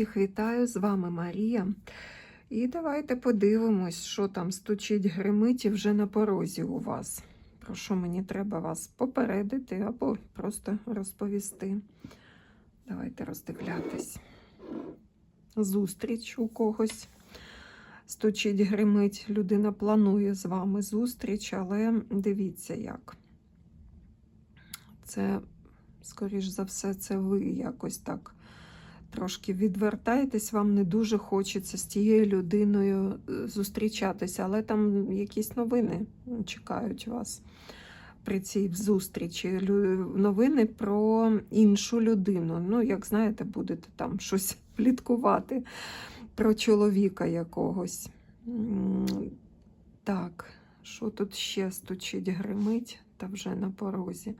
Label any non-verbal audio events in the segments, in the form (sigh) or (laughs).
Всіх вітаю, з вами Марія. І давайте подивимось, що там стучить гримить і вже на порозі у вас. Про що мені треба вас попередити або просто розповісти. Давайте роздивлятись. Зустріч у когось. Стучить, гримить, людина планує з вами зустріч, але дивіться як. Це, скоріш за все, це ви якось так трошки відвертаєтесь, вам не дуже хочеться з тією людиною е, зустрічатися, але там якісь новини чекають вас при цій зустрічі. Новини про іншу людину. Ну, як знаєте, будете там щось (laughs) пліткувати про чоловіка якогось. Так, що тут ще стучить, гримить та вже на порозі.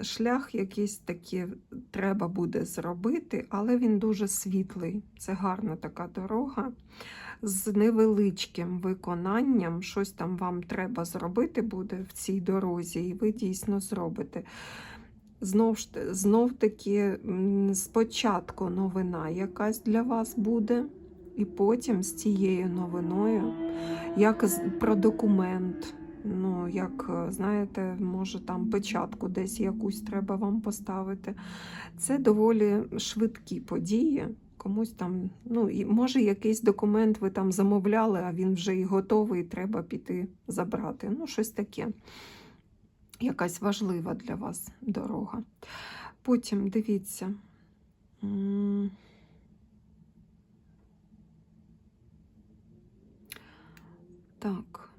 Шлях якийсь такий треба буде зробити, але він дуже світлий. Це гарна така дорога. З невеличким виконанням щось там вам треба зробити буде в цій дорозі, і ви дійсно зробите. Знов, знов таки, спочатку новина якась для вас буде, і потім з цією новиною, як про документ. Ну, як е, знаєте, може там печатку десь якусь треба вам поставити. Це доволі швидкі події. Комусь там, ну може якийсь документ ви там замовляли, а він вже і готовий, і треба піти забрати. Ну, щось таке. Якась важлива для вас дорога. Потім дивіться. Так,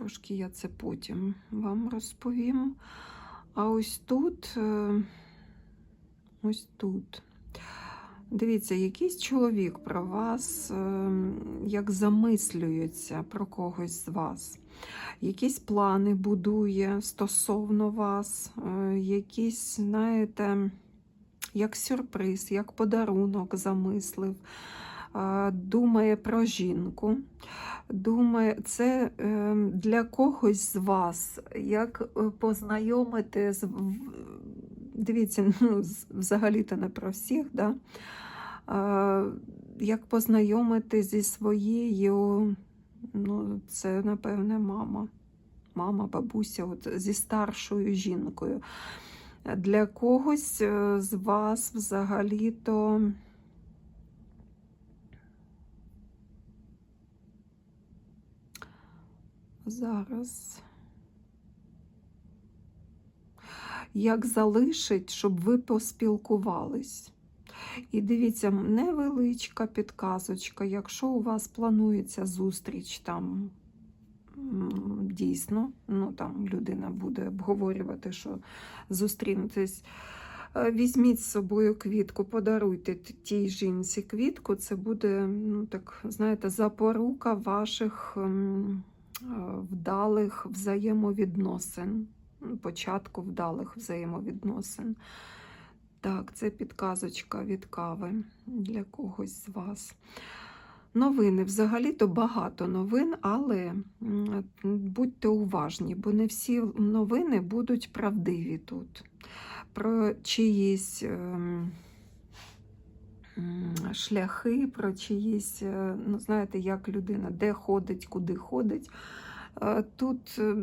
трошки я це потім вам розповім. А ось тут, е, ось тут. Дивіться, якийсь чоловік про вас е, як замислюється про когось з вас. Якісь плани будує стосовно вас, е, якісь, знаєте, як сюрприз, як подарунок замислив, думає про жінку. Думає, це е, для когось з вас, як е, познайомити з. Дивіться, ну, взагалі-то не про всіх, да? Як познайомити зі своєю, ну, це, напевне, мама. Мама, бабуся, от, зі старшою жінкою. Для когось е, з вас взагалі-то. Зараз. Як залишить, щоб ви поспілкувались. І дивіться, невеличка підказочка, якщо у вас планується зустріч там дійсно, ну там людина буде обговорювати, що зустрінетесь. е, Візьміть з собою квітку, подаруйте тій жінці квітку. Це буде, ну так, знаєте, запорука ваших ем, вдалих взаємовідносин, початку вдалих взаємовідносин. Так, це підказочка від кави для когось з вас. Новини. Взагалі-то багато новин, але будьте уважні, бо не всі новини будуть правдиві тут. Про чиїсь ем, шляхи, про чиїсь, е, ну, знаєте, як людина, де ходить, куди ходить. Е, Тут е,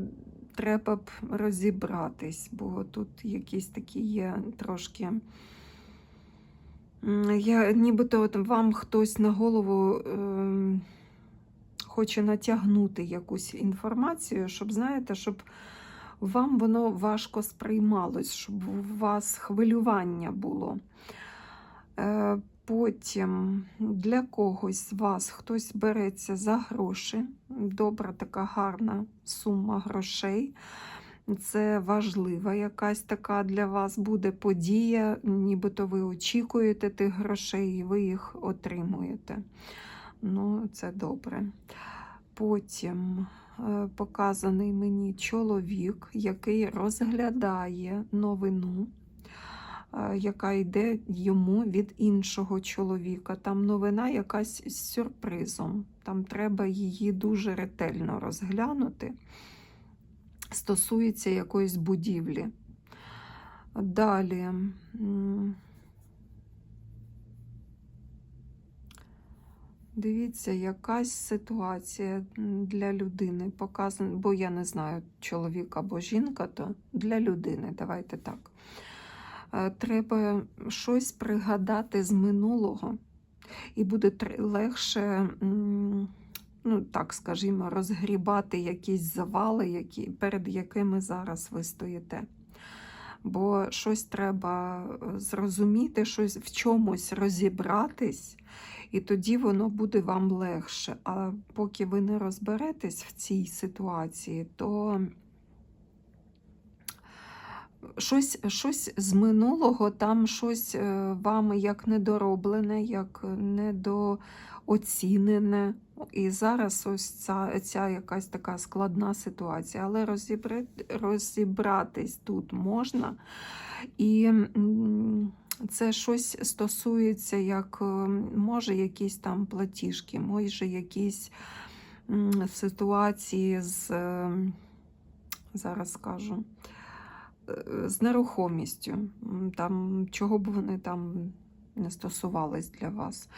треба б розібратись, бо тут якісь такі є трошки. Я нібито от вам хтось на голову ем, хоче натягнути якусь інформацію, щоб, знаєте, щоб вам воно важко сприймалось, щоб у вас хвилювання було. Е, Потім для когось з вас хтось береться за гроші. Добра така гарна сума грошей. Це важлива якась така для вас буде подія, нібито ви очікуєте тих грошей і ви їх отримуєте. Ну, це добре. Потім е, показаний мені чоловік, який розглядає новину, яка йде йому від іншого чоловіка. Там новина якась з сюрпризом. Там треба її дуже ретельно розглянути. Стосується якоїсь будівлі. Далі. Дивіться, якась ситуація для людини показана, бо я не знаю, чоловік або жінка, то для людини, давайте так. Е, Треба щось пригадати з минулого, і буде легше, ну так скажімо, розгрібати якісь завали, які, перед якими зараз ви стоїте. Бо щось треба е, зрозуміти, щось в чомусь розібратись, і тоді воно буде вам легше. А поки ви не розберетесь в цій ситуації, то щось, щось з минулого, там щось е, вами як недороблене, як недооцінене. І зараз ось ця, ця якась така складна ситуація. Але розібра... розібратись тут можна. І це щось стосується, як е, може якісь там платіжки, може якісь ситуації з, е, зараз скажу, з нерухомістю. Там, чого б вони там не стосувались для вас.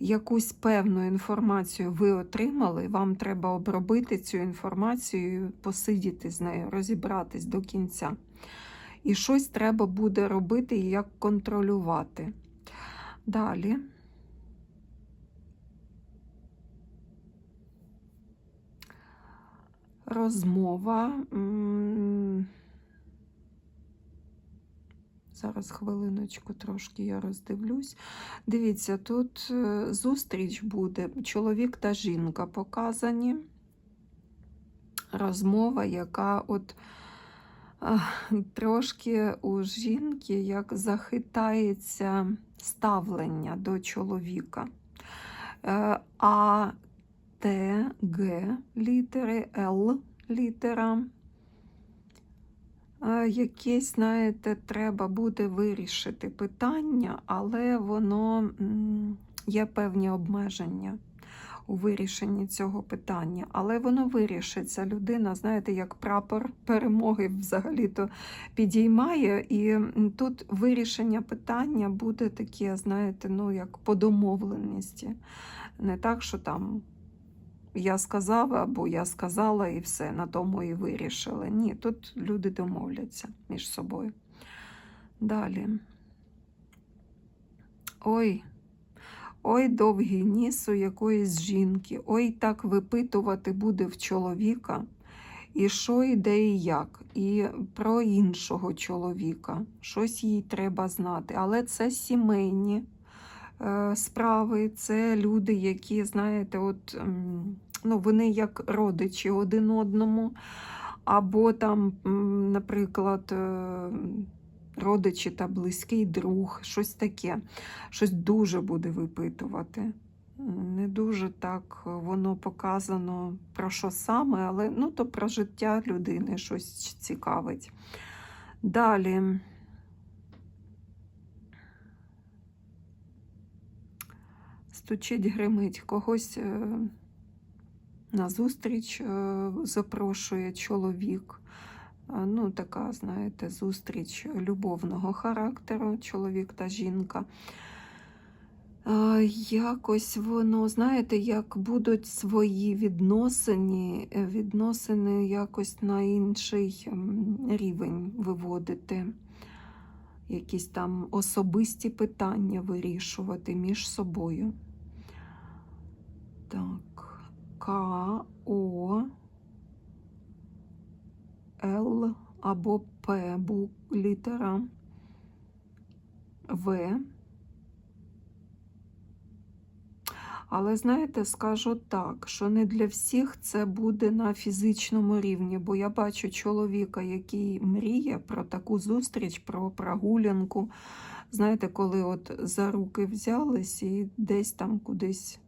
Якусь певну інформацію ви отримали, вам треба обробити цю інформацію, посидіти з нею, розібратись до кінця. І щось треба буде робити і як контролювати. Далі. Розмова. Зараз хвилиночку трошки я роздивлюсь. Дивіться, тут е, зустріч буде. Чоловік та жінка показані. Розмова, яка от трошки у жінки як захитається ставлення до чоловіка. Е, А, Т, Г літери, Л літера. Е, Якесь, знаєте, треба буде вирішити питання, але воно є певні обмеження у вирішенні цього питання. Але воно вирішиться. Людина, знаєте, як прапор перемоги взагалі-то підіймає. І тут вирішення питання буде таке, знаєте, ну як по домовленості. Не так, що там я сказав або я сказала, і все, на тому і вирішили. Ні, тут люди домовляться між собою. Далі. Ой, ой, довгий ніс у якоїсь жінки, ой, так випитувати буде в чоловіка, і що, і де, і як, і про іншого чоловіка. Щось їй треба знати. Але це сімейні справи, це люди, які, знаєте, от, ну, вони як родичі один одному, або там, наприклад, е, родичі та близький друг, щось таке, щось дуже буде випитувати. Не дуже так воно показано про що саме, але ну, то про життя людини щось цікавить. Далі. Стучить, гримить, когось е, на зустріч е, запрошує чоловік. Е, Ну, така, знаєте, зустріч любовного характеру, чоловік та жінка. Якось воно, знаєте, як будуть свої відносини, відносини якось на інший рівень виводити. Якісь там особисті питання вирішувати між собою. Так, К, О, Л або П літера, В. Але знаєте, скажу так, що не для всіх це буде на фізичному рівні, бо я бачу чоловіка, який мріє про таку зустріч, про прогулянку. Знаєте, коли от за руки взялись і десь там кудись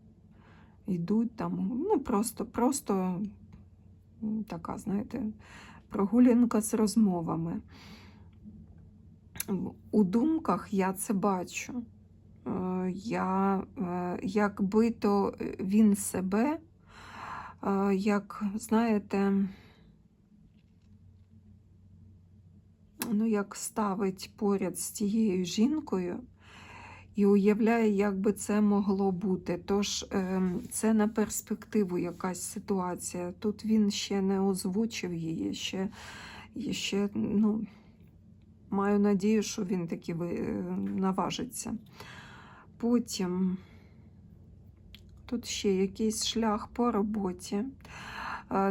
йдуть, там, ну просто, просто така, знаєте, прогулянка з розмовами. У думках я це бачу. Е, Я, е, якби то він себе, е, як, знаєте, ну, як ставить поряд з тією жінкою і уявляє, як би це могло бути. Тож ем, це на перспективу якась ситуація. Тут він ще не озвучив її, ще, ще ну, маю надію, що він таки е, наважиться. Потім тут ще якийсь шлях по роботі.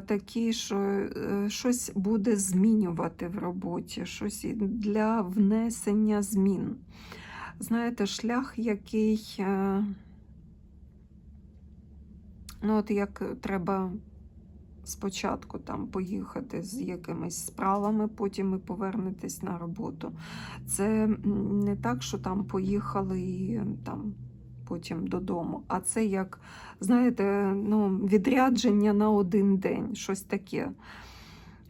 Такий, що е, щось буде змінювати в роботі, щось для внесення змін. Знаєте, шлях, який, е, ну, от як треба спочатку там поїхати з якимись справами, потім і повернетесь на роботу. Це не так, що там поїхали і там потім додому, а це як, знаєте, ну, відрядження на один день, щось таке.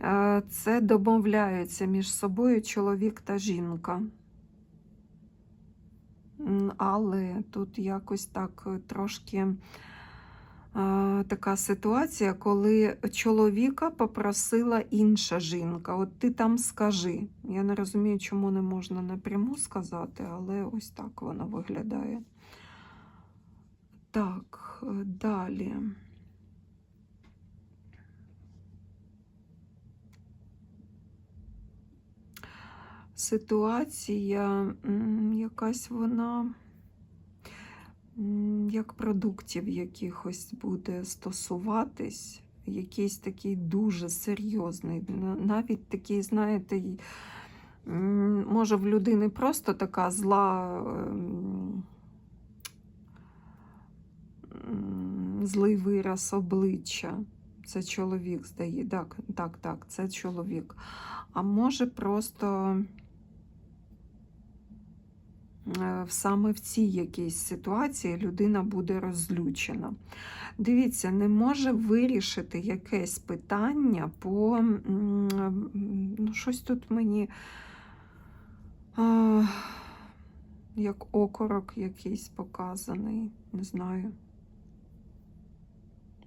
Е, Це домовляються між собою чоловік та жінка. Але тут якось так е, трошки е, така ситуація, коли чоловіка попросила інша жінка. От ти там скажи. Я не розумію, чому не можна напряму сказати, але ось так воно виглядає. Так, е, далі. Ситуація якась вона як продуктів якихось буде стосуватись, якийсь такий дуже серйозний, навіть такий, знаєте, може в людини просто така зла. ем, Злий вираз обличчя. Це чоловік здає. Так, так, так, це чоловік. А може просто саме в цій якійсь ситуації людина буде розлючена. Дивіться, не може вирішити якесь питання по ну, щось тут мені а, як окорок якийсь показаний, не знаю.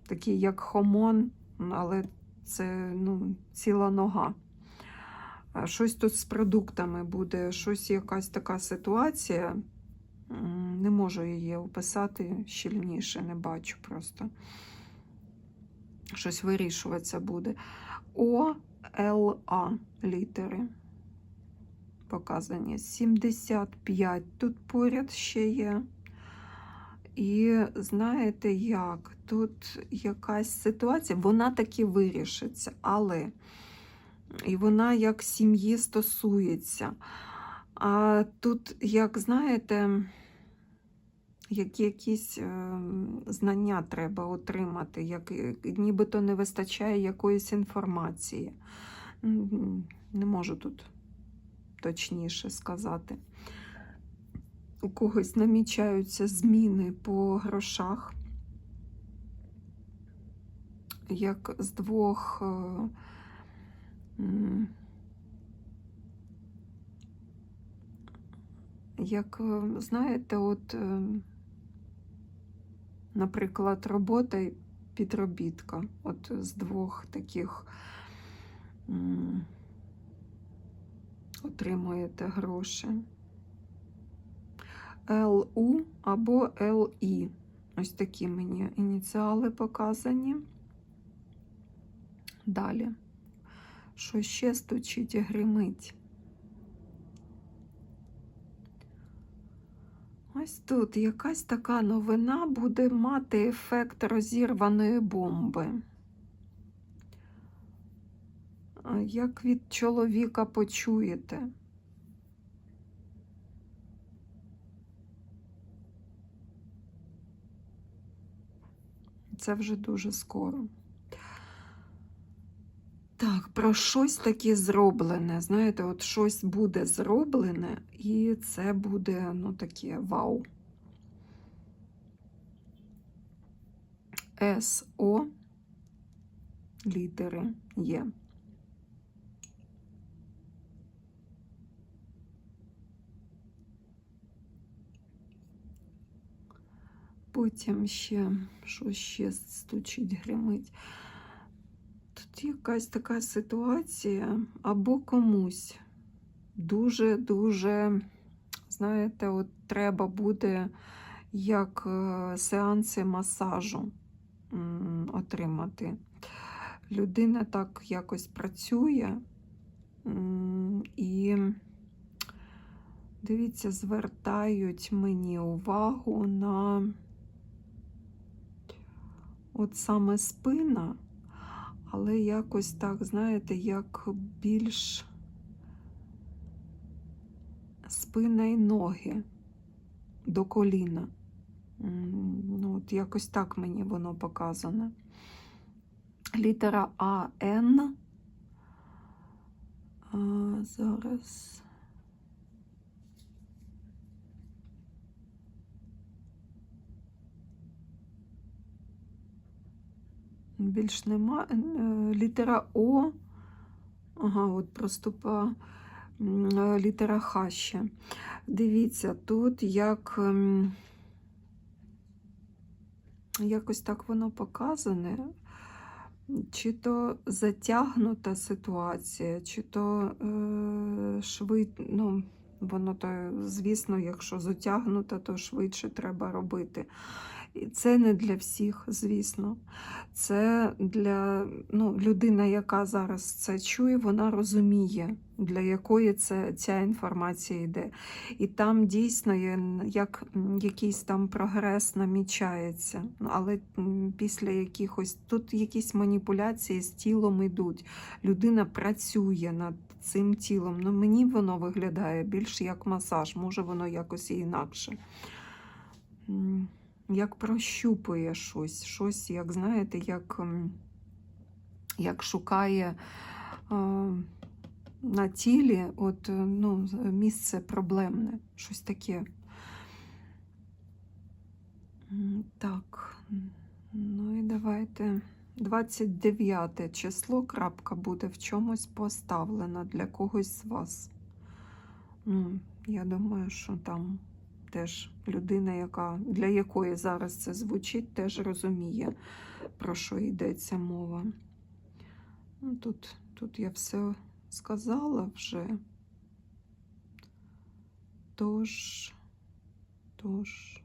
Такий як хомон, але це ну, ціла нога. Щось тут з продуктами буде, щось якась така ситуація. Не можу її описати щільніше, не бачу просто. Щось вирішуватися буде. О, Л, А літери показані. 75 тут поряд ще є. І знаєте як? Тут якась ситуація, вона таки вирішиться, але і вона як сім'ї стосується. А тут, як знаєте, як якісь е, знання треба отримати, як е, нібито не вистачає якоїсь інформації. Не можу тут точніше сказати. У когось намічаються зміни по грошах, як з двох. Як, е, знаєте, от, е, наприклад, робота і підробітка. От з двох таких отримуєте гроші. ЛУ або ЛІ. Ось такі мені ініціали показані. Далі. Що ще стучить і гримить? Ось тут якась така новина буде мати ефект розірваної бомби. Як від чоловіка почуєте? Це вже дуже скоро. Так, про щось таке зроблене. Знаєте, от щось буде зроблене, і це буде, ну, таке вау. С, О, літери є. Потім ще, що ще стучить, гримить. Тут якась така ситуація або комусь дуже-дуже, знаєте, от треба буде як е, сеанси масажу отримати. Людина так якось працює і, дивіться, звертають мені увагу на от саме спина, але якось так, знаєте, як більш спина і ноги до коліна. Ну, от якось так мені воно показане. Літера А Н. Зараз. Більш нема. Е, Літера О. Ага, от проступа е, літера Х ще. Дивіться, тут як ем, якось так воно показане. Чи то затягнута ситуація, чи то е, швид... ну, воно то, звісно, якщо затягнута, то швидше треба робити. І це не для всіх, звісно. Це для ну, людина, яка зараз це чує, вона розуміє, для якої це, ця інформація йде. І там дійсно є як якийсь там прогрес намічається. Але після якихось тут якісь маніпуляції з тілом йдуть. Людина працює над цим тілом. Ну, мені воно виглядає більш як масаж, може воно якось і інакше. Як прощупує щось, щось, як знаєте, як, як шукає е, на тілі от, е, ну, місце проблемне, щось таке. Так, ну і давайте. 29 число крапка буде в чомусь поставлена для когось з вас. Я думаю, що там теж людина, яка, для якої зараз це звучить, теж розуміє, про що йдеться мова. Ну, тут, тут я все сказала вже. Тож, тож.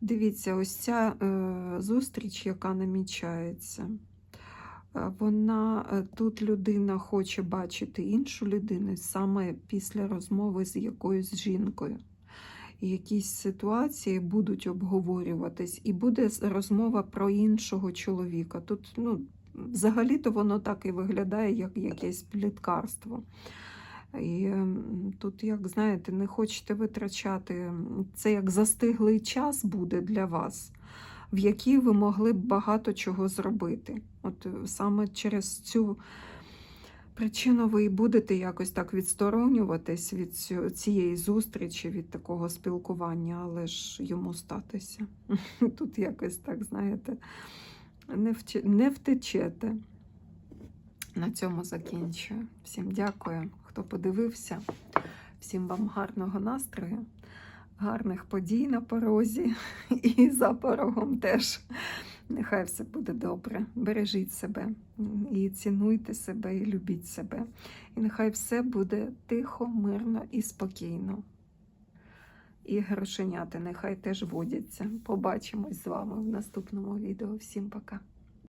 Дивіться, ось ця е, зустріч, яка намічається, е, вона е, тут людина хоче бачити іншу людину саме після розмови з якоюсь жінкою. Якісь ситуації будуть обговорюватись, і буде розмова про іншого чоловіка. Тут, ну, взагалі-то воно так і виглядає, як якесь пліткарство. І тут, як знаєте, не хочете витрачати, це як застиглий час буде для вас, в який ви могли б багато чого зробити. От е, саме через цю причину ви і будете якось так відсторонюватись від цієї зустрічі, від такого спілкування, але ж йому статися. (laughs) Тут якось так, знаєте, не, вче- не втечете. На цьому закінчую. Всім дякую, хто подивився. Всім вам гарного настрою, гарних подій на порозі (laughs) і за порогом теж. Нехай все буде добре. Бережіть себе і цінуйте себе, і любіть себе. І нехай все буде тихо, мирно і спокійно. І грошеняти нехай теж водяться. Побачимось з вами в наступному відео. Всім пока.